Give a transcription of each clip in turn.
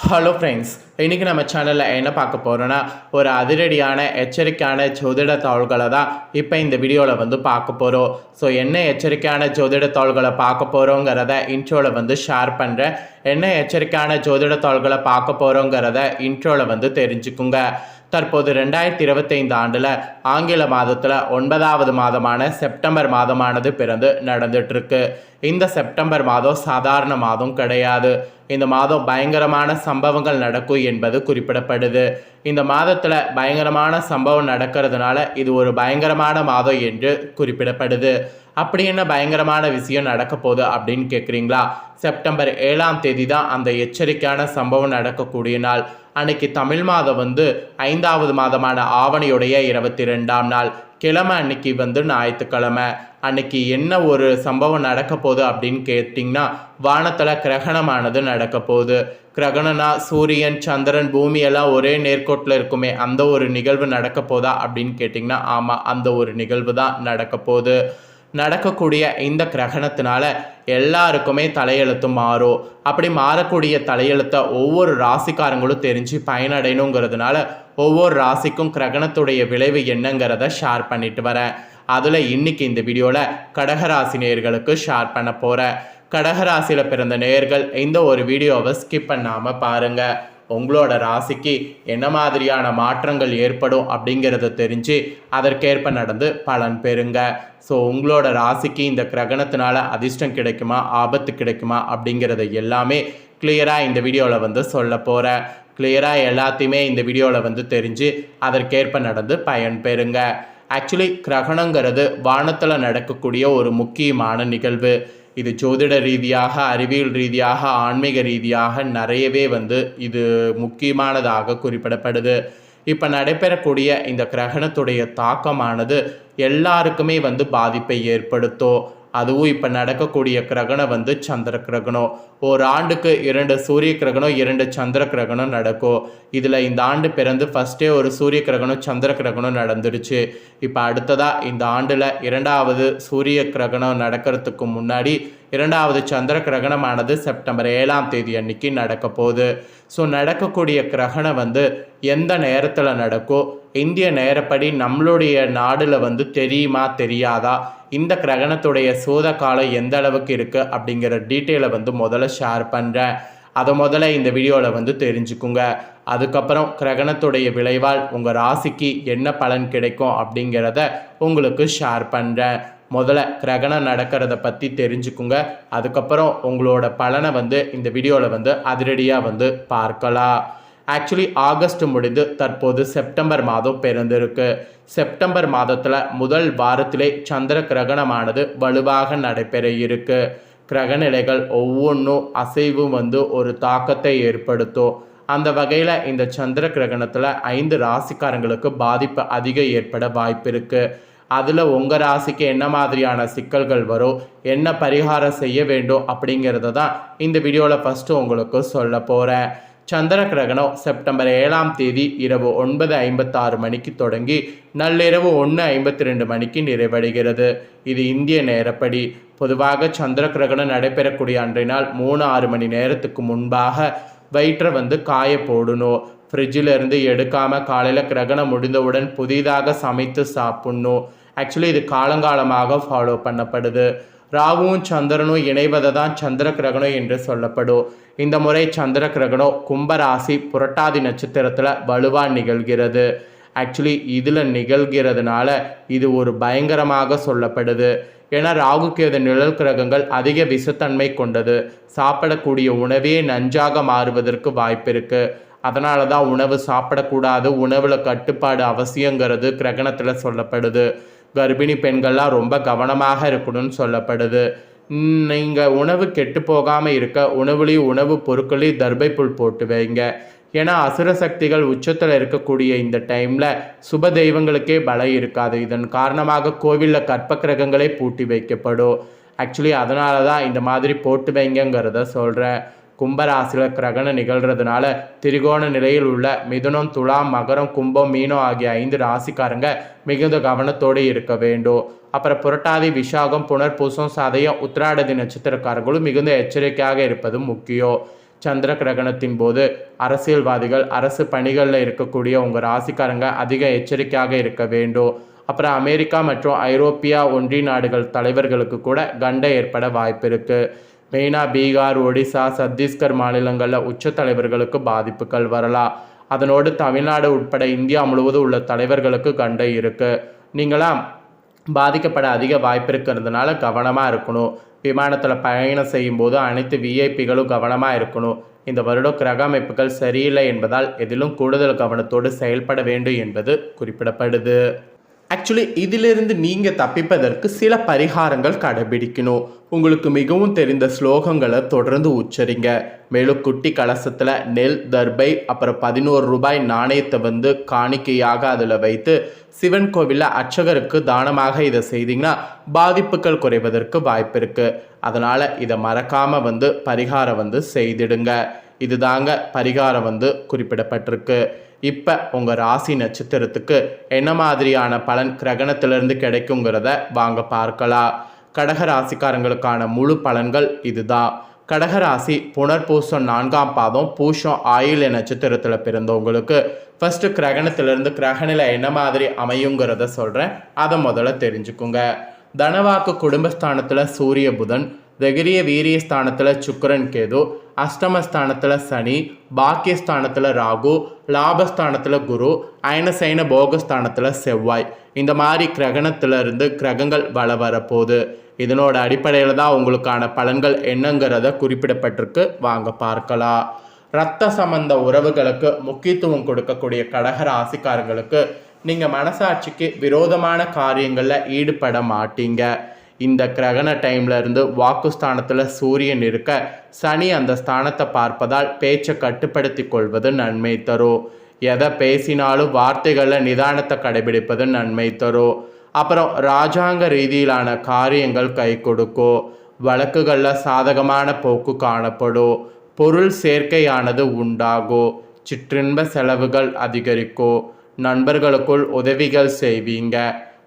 Hello friends இன்றைக்கி நம்ம சேனலில் என்ன பார்க்க போகிறோன்னா ஒரு அதிரடியான எச்சரிக்கையான ஜோதிட தாள்களை தான் இப்போ இந்த வீடியோவில் வந்து பார்க்க போகிறோம் ஸோ என்ன எச்சரிக்கையான ஜோதிட தாள்களை பார்க்க போகிறோங்கிறத இன்ட்ரோவில் வந்து ஷேர் பண்ணுறேன் என்ன எச்சரிக்கையான ஜோதிட தாள்களை பார்க்க போகிறோங்கிறத இன்ட்ரோவில் வந்து தெரிஞ்சுக்குங்க. தற்போது ரெண்டாயிரத்தி இருபத்தைந்து ஆண்டில் ஆங்கில மாதத்தில் ஒன்பதாவது மாதமான செப்டம்பர் மாதமானது பிறந்து நடந்துட்டுருக்கு இந்த செப்டம்பர் மாதம் சாதாரண மாதம் கிடையாது. இந்த மாதம் பயங்கரமான சம்பவங்கள் நடக்கும் என்பது குறிப்பிடப்படுது. இந்த மாதத்தில் பயங்கரமான சம்பவம் நடக்கிறதுனால இது ஒரு பயங்கரமான மாதம் என்று குறிப்பிடப்படுது. அப்படி என்ன பயங்கரமான விஷயம் நடக்க போகுது அப்படின்னு கேட்குறீங்களா செப்டம்பர் ஏழாம் தேதி தான் அந்த எச்சரிக்கையான சம்பவம் நடக்கக்கூடிய நாள். அன்னைக்கு தமிழ் மாதம் வந்து ஐந்தாவது மாதமான ஆவணியுடைய இருபத்தி ரெண்டாம் நாள். கிழமை அன்னைக்கு வந்து ஞாயிற்றுக்கிழமை. அன்னைக்கு என்ன ஒரு சம்பவம் நடக்க போகுது அப்படின்னு கேட்டிங்கன்னா வானத்தில் கிரகணமானது நடக்க போகுது கிரகணனா சூரியன் சந்திரன் பூமி எல்லாம் ஒரே நேர்கோட்டில் இருக்குமே அந்த ஒரு நிகழ்வு நடக்க போதா அப்படின்னு கேட்டிங்கன்னா ஆமாம் அந்த ஒரு நிகழ்வு தான் நடக்க போகுது நடக்கக்கூடிய இந்த கிரகணத்தினால எல்லாருக்குமே தலையெழுத்து மாறும். அப்படி மாறக்கூடிய தலையெழுத்தை ஒவ்வொரு ராசிக்காரங்களும் தெரிஞ்சு பயனடையணுங்கிறதுனால ஒவ்வொரு ராசிக்கும் கிரகணத்துடைய விளைவு என்னங்கிறத ஷேர் பண்ணிட்டு வரேன். அதில் இன்னைக்கு இந்த வீடியோவில் கடகராசி நேயர்களுக்கு ஷேர் பண்ண போகிறேன் கடகராசியில் பிறந்த நேயர்கள் இந்த ஒரு வீடியோவை ஸ்கிப் பண்ணாமல் பாருங்கள் உங்களோட ராசிக்கு என்ன மாதிரியான மாற்றங்கள் ஏற்படும் அப்படிங்கிறத தெரிஞ்சு அதற்கேற்ப நடந்து பலன் பெறுங்க. ஸோ உங்களோட ராசிக்கு இந்த கிரகணத்தினால அதிர்ஷ்டம் கிடைக்குமா? ஆபத்து கிடைக்குமா? அப்படிங்கிறத எல்லாமே கிளியராக இந்த வீடியோவில் வந்து சொல்ல போகிறேன் கிளியராக எல்லாத்தையுமே இந்த வீடியோவில் வந்து தெரிஞ்சு அதற்கேற்ப நடந்து பயன் பெறுங்க. ஆக்சுவலி கிரகணங்கிறது வானத்தில் நடக்கக்கூடிய ஒரு முக்கியமான நிகழ்வு. இது ஜோதிட ரீதியாக அறிவியல் ரீதியாக ஆன்மீக ரீதியாக நிறையவே வந்து இது முக்கியமானதாக குறிப்பிடப்படுது. இப்போ நடைபெறக்கூடிய இந்த கிரகணத்துடைய தாக்கமானது எல்லாருக்குமே வந்து பாதிப்பை ஏற்படுத்தும். அதுவும் இப்போ நடக்கக்கூடிய கிரகணம் வந்து சந்திர கிரகணம். ஒரு ஆண்டுக்கு இரண்டு சூரிய கிரகணம் இரண்டு சந்திர கிரகணம் நடக்கும். இதில் இந்த ஆண்டு பிறந்து ஃபஸ்ட்டே ஒரு சூரிய கிரகணம் சந்திர கிரகணம் நடந்துருச்சு. இப்போ அடுத்ததாக இந்த ஆண்டில் இரண்டாவது சூரிய கிரகணம் நடக்கிறதுக்கு முன்னாடி இரண்டாவது சந்திர கிரகணமானது செப்டம்பர் ஏழாம் தேதி அன்னைக்கு நடக்க போகுது. ஸோ நடக்கக்கூடிய கிரகணம் வந்து எந்த நேரத்தில் நடக்கும்? இந்திய நேரப்படி நம்மளுடைய நாடில் வந்து தெரியுமா தெரியாதா? இந்த கிரகணத்துடைய சூத காலம் எந்த அளவுக்கு இருக்குது அப்படிங்கிற டீட்டெயிலை வந்து முதல்ல ஷேர் பண்ணுறேன் அதை முதல்ல இந்த வீடியோவில் வந்து தெரிஞ்சுக்குங்க. அதுக்கப்புறம் கிரகணத்துடைய விளைவால் உங்கள் ராசிக்கு என்ன பலன் கிடைக்கும் அப்படிங்கிறத உங்களுக்கு ஷேர் பண்ணுறேன் முதல்ல கிரகணம் நடக்கிறத பற்றி தெரிஞ்சுக்குங்க. அதுக்கப்புறம் உங்களோட பலனை வந்து இந்த வீடியோவில் வந்து அதிரடியாக வந்து பார்க்கலாம். ஆக்சுவலி ஆகஸ்ட் முடிந்து தற்போது செப்டம்பர் மாதம் பிறந்திருக்கு. செப்டம்பர் மாதத்தில் முதல் வாரத்திலே சந்திர கிரகணமானது வலுவாக நடைபெற இருக்கு. கிரகநிலைகள் ஒவ்வொன்றும் அசைவும் வந்து ஒரு தாக்கத்தை ஏற்படுத்தும். அந்த வகையில் இந்த சந்திர கிரகணத்தில் ஐந்து ராசிக்காரங்களுக்கு பாதிப்பு அதிக ஏற்பட வாய்ப்பு இருக்குது அதில் உங்கள் ராசிக்கு என்ன மாதிரியான சிக்கல்கள் வரும் என்ன பரிகாரம் செய்ய வேண்டும் அப்படிங்கிறத தான் இந்த வீடியோவில் ஃபஸ்ட்டு உங்களுக்கு சொல்ல போகிறேன் சந்திர கிரகணம் செப்டம்பர் ஏழாம் தேதி இரவு ஒன்பது ஐம்பத்தாறு மணிக்கு தொடங்கி நள்ளிரவு ஒன்று ஐம்பத்தி ரெண்டு மணிக்கு நிறைவடைகிறது. இது இந்திய நேரப்படி. பொதுவாக சந்திர கிரகணம் நடைபெறக்கூடிய அன்றைய நாள் மூணு ஆறு மணி நேரத்துக்கு முன்பாக வயிற்றை வந்து காய போடணும். ஃப்ரிட்ஜில் இருந்து எடுக்காமல் காலையில் கிரகணம் முடிந்தவுடன் புதிதாக சமைத்து சாப்பிட்ணும். ஆக்சுவலி இது காலங்காலமாக ஃபாலோ பண்ணப்படுது. ராகுவும் சந்திரனும் இணைவதை தான் சந்திர கிரகணம் என்று சொல்லப்படும். இந்த முறை சந்திர கிரகணம் கும்பராசி புரட்டாதி நட்சத்திரத்தில் வலுவாக நிகழ்கிறது. ஆக்சுவலி இதில் நிகழ்கிறதுனால இது ஒரு பயங்கரமாக சொல்லப்படுது. ஏன்னா ராகு நிழல் கிரகங்கள் அதிக விஷத்தன்மை கொண்டது. சாப்பிடக்கூடிய உணவே நஞ்சாக மாறுவதற்கு வாய்ப்பு இருக்குது அதனால தான் உணவு சாப்பிடக்கூடாது உணவில் கட்டுப்பாடு அவசியங்கிறது கிரகணத்தில் சொல்லப்படுது. கர்ப்பிணி பெண்கள்லாம் ரொம்ப கவனமாக இருக்கணும்னு சொல்லப்படுது. நீங்கள் உணவு கெட்டு போகாமல் இருக்க உணவுலேயும் உணவு பொருட்களையும் தர்பை புல் போட்டு வைங்க. ஏன்னா அசுர சக்திகள் உச்சத்தில் இருக்கக்கூடிய இந்த டைமில் சுப தெய்வங்களுக்கே பலம் இருக்காது. இதன் காரணமாக கோவிலில் கற்ப கிரகங்களே பூட்டி வைக்கப்படும். ஆக்சுவலி அதனால தான் இந்த மாதிரி போட்டு வைங்கங்கிறத சொல்கிறேன் கும்பராசியில் கிரகணம் நிகழ்கிறதுனால திரிகோண நிலையில் உள்ள மிதுனம் துலாம் மகரம் கும்பம் மீனம் ஆகிய ஐந்து ராசிக்காரங்க மிகுந்த கவனத்தோடு இருக்க வேண்டும். அப்புறம் புரட்டாதி விஷாகம் புனர்பூசம் சதயம் உத்திராடதி நட்சத்திரக்காரங்களும் மிகுந்த எச்சரிக்கையாக இருப்பது முக்கியம். சந்திர கிரகணத்தின் போது அரசியல்வாதிகள் அரசு பணிகளில் இருக்கக்கூடிய உங்கள் ராசிக்காரங்க அதிக எச்சரிக்கையாக இருக்க வேண்டும். அப்புறம் அமெரிக்கா மற்றும் ஐரோப்பியா ஒன்றிய நாடுகள் தலைவர்களுக்கு கூட கண்டை ஏற்பட வாய்ப்பு இருக்குது மெயினாக பீகார் ஒடிசா சத்தீஸ்கர் மாநிலங்களில் உச்ச தலைவர்களுக்கு பாதிப்புகள் வரலாம் அதனோடு தமிழ்நாடு உட்பட இந்தியா முழுவதும் உள்ள தலைவர்களுக்கு கண்டை இருக்குது நீங்களாம் பாதிக்கப்பட அதிக வாய்ப்பு இருக்கிறதுனால கவனமாக இருக்கணும். விமானத்தில் பயணம் செய்யும்போது அனைத்து விஐபிகளும் கவனமாக இருக்கணும். இந்த வருடம் கிரக அமைப்புகள் சரியில்லை என்பதால் எதிலும் கூடுதல் கவனத்தோடு செயல்பட வேண்டும் என்பது குறிப்பிடப்படுது. ஆக்சுவலி இதிலிருந்து நீங்கள் தப்பிப்பதற்கு சில பரிகாரங்கள் கடைபிடிக்கணும். உங்களுக்கு மிகவும் தெரிந்த ஸ்லோகங்களை தொடர்ந்து உச்சரிங்க. மேலும் குட்டி கலசத்தில் நெல் தர்பை அப்புறம் பதினோரு ரூபாய் நாணயத்தை வந்து காணிக்கையாக அதில் வைத்து சிவன் கோவிலில் அர்ச்சகருக்கு தானமாக இதை செய்தீங்கன்னா பாதிப்புகள் குறைவதற்கு வாய்ப்பு இருக்குது அதனால் இதை மறக்காமல் வந்து பரிகாரம் வந்து செய்திடுங்க. இதுதாங்க பரிகாரம் வந்து குறிப்பிடப்பட்டிருக்கு. இப்போ உங்கள் ராசி நட்சத்திரத்துக்கு என்ன மாதிரியான பலன் கிரகணத்திலிருந்து கிடைக்குங்கிறத வாங்க பார்க்கலாம். கடக ராசிக்காரங்களுக்கான முழு பலன்கள் இதுதான். கடகராசி புனர்பூசம் நான்காம் பாதம் பூஷம் ஆயில நட்சத்திரத்தில் பிறந்தவங்களுக்கு ஃபஸ்ட்டு கிரகணத்திலிருந்து கிரகணில என்ன மாதிரி அமையுங்கிறத சொல்கிறேன் அதை முதல்ல தெரிஞ்சுக்குங்க. தனவாக்கு குடும்பஸ்தானத்தில் சூரிய புதன் வெகிரிய வீரியஸ்தானத்தில் சுக்கரன் கேது அஷ்டமஸ்தானத்தில் சனி பாக்கியஸ்தானத்தில் ராகு லாபஸ்தானத்தில் குரு அயனசைன போகஸ்தானத்தில் செவ்வாய். இந்த மாதிரி கிரகணத்திலிருந்து கிரகங்கள் வள வரப்போகுது. இதனோட அடிப்படையில் தான் உங்களுக்கான பலன்கள் என்னங்கிறத குறிப்பிடப்பட்டிருக்கு. வாங்க பார்க்கலாம். ரத்த சம்பந்த உறவுகளுக்கு முக்கியத்துவம் கொடுக்கக்கூடிய கடக ராசிக்காரங்களுக்கு நீங்கள் மனசாட்சிக்கு விரோதமான காரியங்களில் ஈடுபட மாட்டீங்க. இந்த கிரகண டைம்ல இருந்து வாக்குஸ்தானத்தில் சூரியன் இருக்க சனி அந்த ஸ்தானத்தை பார்ப்பதால் பேச்சை கட்டுப்படுத்தி கொள்வது நன்மை தரும் எதை பேசினாலும் வார்த்தைகளில் நிதானத்தை கடைபிடிப்பது நன்மை தரும் அப்புறம் ராஜாங்க ரீதியிலான காரியங்கள் கை கொடுக்கும் வழக்குகளில் சாதகமான போக்கு காணப்படும் பொருள் சேர்க்கையானது உண்டாகும் சிற்றின்ப செலவுகள் அதிகரிக்கும் நண்பர்களுக்குள் உதவிகள் செய்வீங்க.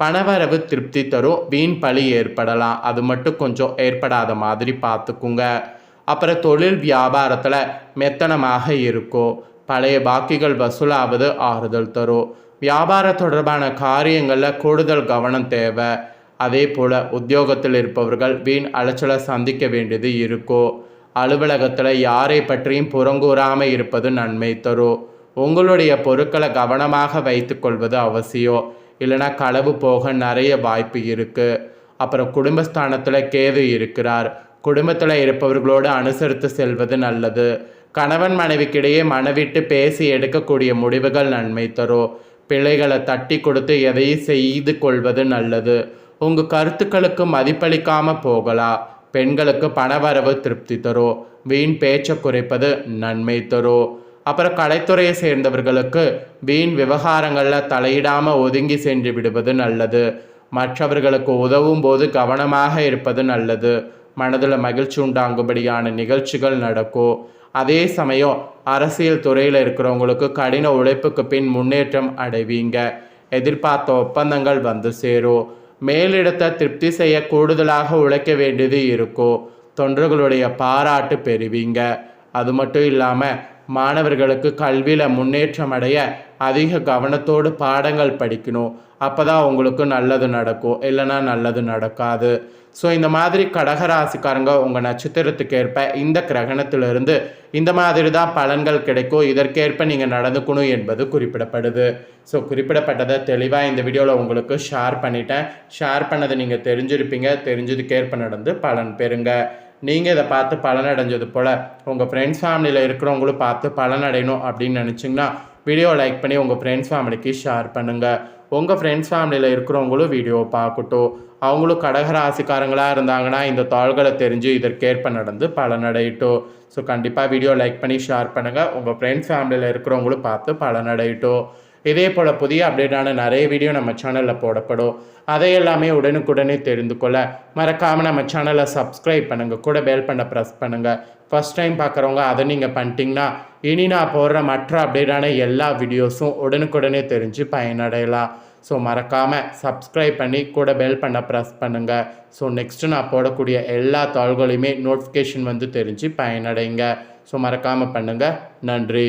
பணவரவு திருப்தி தரும். வீண் பழி ஏற்படலாம். அது மட்டும் கொஞ்சம் ஏற்படாத மாதிரி பார்த்துக்குங்க. அப்புறம் தொழில் வியாபாரத்தில் மெத்தனமாக இருக்கும். பழைய பாக்கிகள் வசூலாவது ஆறுதல் தரும். வியாபார தொடர்பான காரியங்களில் கூடுதல் கவனம் தேவை. அதே போல் உத்தியோகத்தில் இருப்பவர்கள் வீண் அலைச்சலை சந்திக்க வேண்டியது இருக்கும். அலுவலகத்தில் யாரை பற்றியும் புறங்கூறாமல் இருப்பது நன்மை தரும். உங்களுடைய பொருட்களை கவனமாக வைத்துக்கொள்வது அவசியம். இல்லைனா களவு போக நிறைய வாய்ப்பு இருக்குது அப்புறம் குடும்பஸ்தானத்தில் கேது இருக்கிறார். குடும்பத்தில் இருப்பவர்களோடு அனுசரித்து செல்வது நல்லது. கணவன் மனைவிக்கிடையே மனவிட்டு பேசி எடுக்கக்கூடிய முடிவுகள் நன்மை தரும். பிள்ளைகளை தட்டி கொடுத்து எதையும் செய்து கொள்வது நல்லது. உங்கள் கருத்துக்களுக்கு மதிப்பளிக்காமல் போகலாம். பெண்களுக்கு பணவரவு திருப்தி தரும். வீண் பேச்சை குறைப்பது நன்மை தரும். அப்புறம் கலைத்துறையை சேர்ந்தவர்களுக்கு வீண் விவகாரங்களில் தலையிடாமல் ஒதுங்கி சென்று விடுவது நல்லது. மற்றவர்களுக்கு உதவும் போது கவனமாக இருப்பது நல்லது. மனதில் மகிழ்ச்சி உண்டாங்கும்படியான நிகழ்ச்சிகள் நடக்கும். அதே சமயம் அரசியல் துறையில் இருக்கிறவங்களுக்கு கடின உழைப்புக்கு பின் முன்னேற்றம் அடைவீங்க. எதிர்பார்த்த ஒப்பந்தங்கள் வந்து சேரும். மேலிடத்தை திருப்தி செய்ய கூடுதலாக உழைக்க வேண்டியது இருக்கும். தொண்டர்களுடைய பாராட்டு பெறுவீங்க. அது மட்டும் இல்லாமல் மாணவர்களுக்கு கல்வியில் முன்னேற்றம் அடைய அதிக கவனத்தோடு பாடங்கள் படிக்கணும். அப்போ தான் உங்களுக்கு நல்லது நடக்கும். இல்லைன்னா நல்லது நடக்காது. ஸோ இந்த மாதிரி கடகராசிக்காரங்க உங்கள் நட்சத்திரத்துக்கு ஏற்ப இந்த கிரகணத்திலிருந்து இந்த மாதிரி தான் பலன்கள் கிடைக்கும். இதற்கேற்ப நீங்கள் நடந்துக்கணும் என்பது குறிப்பிடப்படுது. ஸோ குறிப்பிடப்பட்டதை தெளிவாக இந்த வீடியோவில் உங்களுக்கு ஷேர் பண்ணிட்டேன். ஷேர் பண்ணதை நீங்கள் தெரிஞ்சிருப்பீங்க. தெரிஞ்சதுக்கேற்ப நடந்து பலன் பெறுங்க. நீங்கள் இதை பார்த்து பலனடைஞ்சது போல். உங்கள் ஃப்ரெண்ட்ஸ் ஃபேமிலியில் இருக்கிறவங்களும் பார்த்து பலனடையணும் அப்படின்னு நினச்சிங்கன்னா வீடியோ லைக் பண்ணி உங்கள் ஃப்ரெண்ட்ஸ் ஃபேமிலிக்கு ஷேர் பண்ணுங்கள் உங்கள் ஃப்ரெண்ட்ஸ் ஃபேமிலியில் இருக்கிறவங்களும் வீடியோ பார்க்கட்டும். அவங்களும் கடகராசிக்காரங்களாக இருந்தாங்கன்னா இந்த தாள்களை தெரிஞ்சு இதற்கேற்ப நடந்து பலனடையட்டும் ஸோ கண்டிப்பாக வீடியோ லைக் பண்ணி ஷேர் பண்ணுங்கள் உங்கள் ஃப்ரெண்ட்ஸ் ஃபேமிலியில் இருக்கிறவங்களும் பார்த்து பலனடையட்டும் இதே போல் புதிய அப்டேட்டான நிறைய வீடியோ நம்ம சேனலில் போடப்படும். அதை எல்லாமே உடனுக்குடனே தெரிந்து கொள்ள மறக்காமல் நம்ம சேனலை சப்ஸ்கிரைப் பண்ணுங்கள் கூட பெல் பண்ண ப்ரெஸ் பண்ணுங்கள் ஃபஸ்ட் டைம் பார்க்குறவங்க அதை நீங்கள் பண்ணிட்டீங்கன்னா இனி நான் போடுற மற்ற அப்டேட்டான எல்லா வீடியோஸும் உடனுக்குடனே தெரிஞ்சு பயனடையலாம். ஸோ மறக்காமல் சப்ஸ்கிரைப் பண்ணி கூட பெல் பண்ண ப்ரெஸ் பண்ணுங்கள் ஸோ நெக்ஸ்ட்டு நான் போடக்கூடிய எல்லா தாள்களையுமே நோட்டிஃபிகேஷன் வந்து தெரிஞ்சு பயனடைங்க. ஸோ மறக்காமல் பண்ணுங்கள் நன்றி.